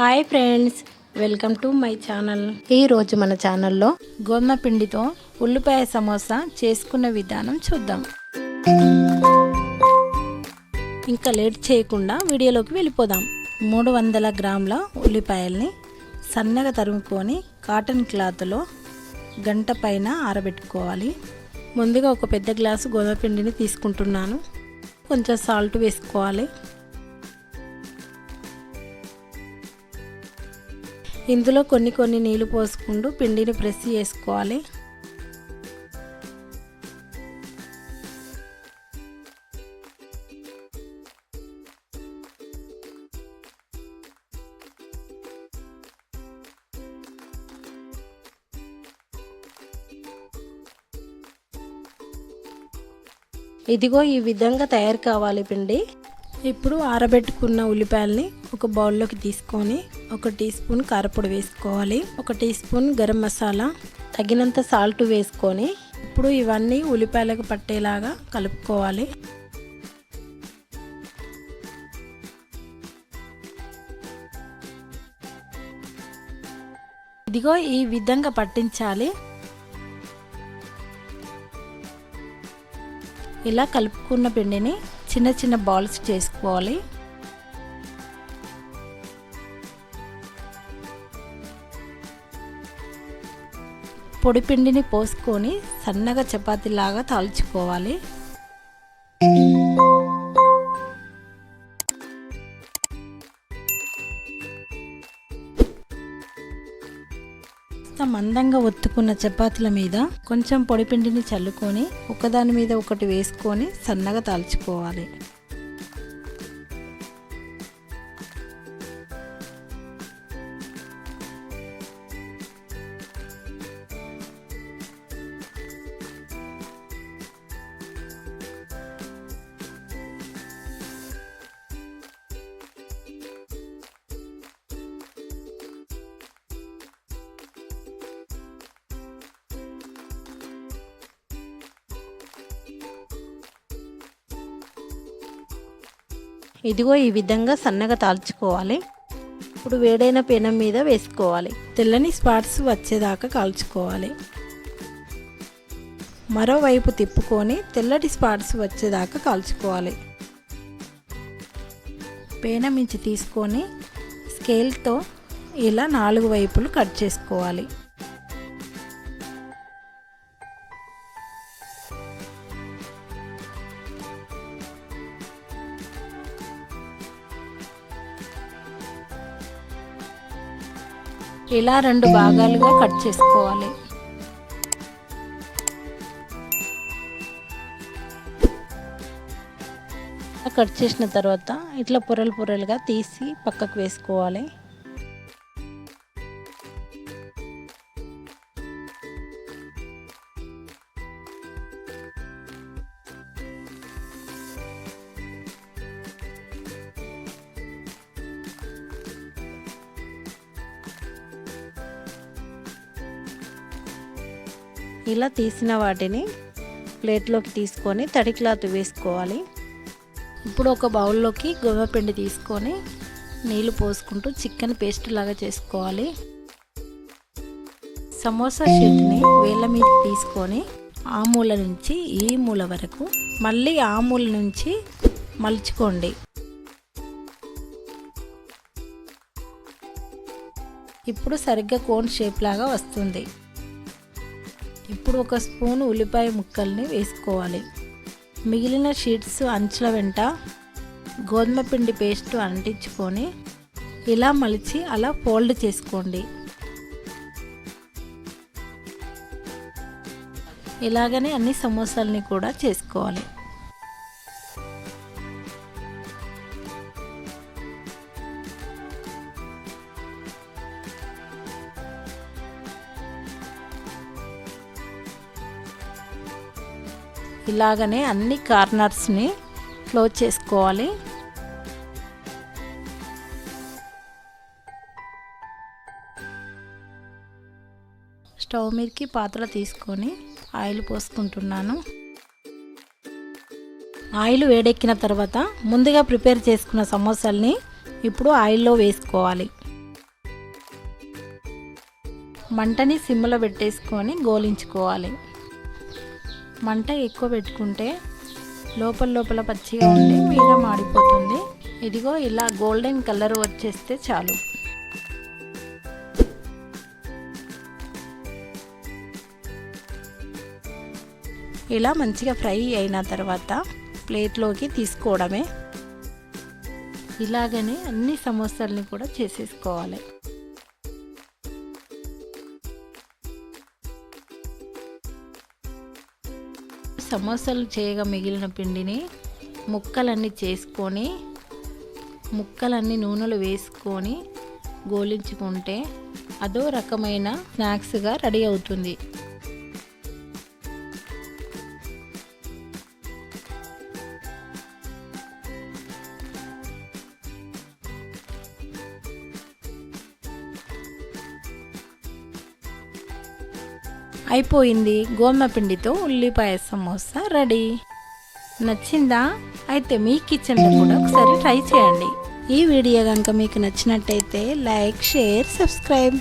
Hi friends welcome to my channel ఈరోజు మన ఛానల్లో గోధుమ పిండితో ఉల్లిపాయ సమోసా చేసుకునే విధానం చూద్దాం. ఇంకా లేట్ చేయకుండా వీడియోలోకి వెళ్ళిపోదాం. మూడు వందల గ్రాముల ఉల్లిపాయల్ని సన్నగా తరుముకొని కాటన్ క్లాత్లో గంట పైన ఆరబెట్టుకోవాలి. ముందుగా ఒక పెద్ద గ్లాసు గోధుమ పిండిని తీసుకుంటున్నాను. కొంచెం సాల్ట్ వేసుకోవాలి. ఇందులో కొన్ని కొన్ని నీళ్ళు పోసుకుంటూ పిండిని ప్రెస్ చేసుకోవాలి. ఇదిగో ఈ విధంగా తయారు కావాలి పిండి. ఇప్పుడు ఆరబెట్టుకున్న ఉల్లిపాయల్ని ఒక బౌల్లోకి తీసుకొని ఒక టీ స్పూన్ కారపొడి వేసుకోవాలి. ఒక టీ స్పూన్ గరం మసాలా తగినంత సాల్ట్ వేసుకొని ఇప్పుడు ఇవన్నీ ఉల్లిపాయలకు పట్టేలాగా కలుపుకోవాలి. ఇదిగో ఈ విధంగా పట్టించాలి. ఇలా కలుపుకున్న పిండిని చిన్న చిన్న బాల్స్ చేసుకోవాలి. పొడిపిండిని పోసుకొని సన్నగా చపాతీలాగా తాల్చుకోవాలి. మందంగా ఒత్తుకున్న చపాతీల మీద కొంచెం పొడిపిండిని చల్లుకొని ఒకదాని మీద ఒకటి వేసుకొని సన్నగా తాల్చుకోవాలి. ఇదిగో ఈ విధంగా సన్నగా తాల్చుకోవాలి. ఇప్పుడు వేడైన పెనం మీద వేసుకోవాలి. తెల్లని స్పాట్స్ వచ్చేదాకా కాల్చుకోవాలి. మరోవైపు తిప్పుకొని తెల్లటి స్పాట్స్ వచ్చేదాకా కాల్చుకోవాలి. పేనం మించి తీసుకొని స్కేల్తో ఇలా నాలుగు వైపులు కట్ చేసుకోవాలి. ఇలా రెండు భాగాలుగా కట్ చేసుకోవాలి. కట్ చేసిన తర్వాత ఇట్లా పొరలు పొరలుగా తీసి పక్కకు వేసుకోవాలి. ఇలా తీసిన వాటిని ప్లేట్లోకి తీసుకొని తడి క్లాత్ వేసుకోవాలి. ఇప్పుడు ఒక బౌల్లోకి గోధుమ పిండి తీసుకొని నీళ్ళు పోసుకుంటూ చికెన్ పేస్ట్ లాగా చేసుకోవాలి. సమోసా షీట్ని వేళ్ళ మీద తీసుకొని ఆ మూల నుంచి ఈ మూల వరకు మళ్ళీ ఆ మూల నుంచి మలుచుకోండి. ఇప్పుడు సరిగ్గా కోన్ షేప్ లాగా వస్తుంది. ఇప్పుడు ఒక స్పూన్ ఉల్లిపాయ ముక్కల్ని వేసుకోవాలి. మిగిలిన షీట్స్ అంచుల వెంట గోధుమ పిండి పేస్ట్ అంటించుకొని ఇలా మలిచి అలా ఫోల్డ్ చేసుకోండి. ఇలాగనే అన్ని సమోసాలని కూడా చేసుకోవాలి. ఇలాగనే అన్ని కార్నర్స్ని క్లోజ్ చేసుకోవాలి. స్టవ్ మీదకి పాత్ర తీసుకొని ఆయిల్ పోసుకుంటున్నాను. ఆయిల్ వేడెక్కిన తర్వాత ముందుగా ప్రిపేర్ చేసుకున్న సమోసాల్ని ఇప్పుడు ఆయిల్లో వేసుకోవాలి. మంటని సిమ్లో పెట్టేసుకొని గోలించుకోవాలి. మంట ఎక్కువ పెట్టుకుంటే లోపల లోపల పచ్చిగా ఉండి మీద మాడిపోతుంది. ఇదిగో ఇలా గోల్డెన్ కలర్ వచ్చేస్తే చాలు. ఇలా మంచిగా ఫ్రై అయిన తర్వాత ప్లేట్లోకి తీసుకోవడమే. ఇలాగనే అన్ని సమోసాలని కూడా చేసేసుకోవాలి. సమోసాలు చేయగా మిగిలిన పిండిని ముక్కలన్నీ చేసుకొని ముక్కలన్నీ నూనెలో వేసుకొని గోలించుకుంటే అదో రకమైన స్నాక్స్గా రెడీ అవుతుంది. అయిపోయింది. గోధుమ పిండితో ఉల్లిపాయ సమోసా రెడీ. నచ్చిందా? అయితే మీ కిచెన్లో కూడా ఒకసారి ట్రై చేయండి. ఈ వీడియో కనుక మీకు నచ్చినట్టయితే లైక్ షేర్ సబ్స్క్రైబ్.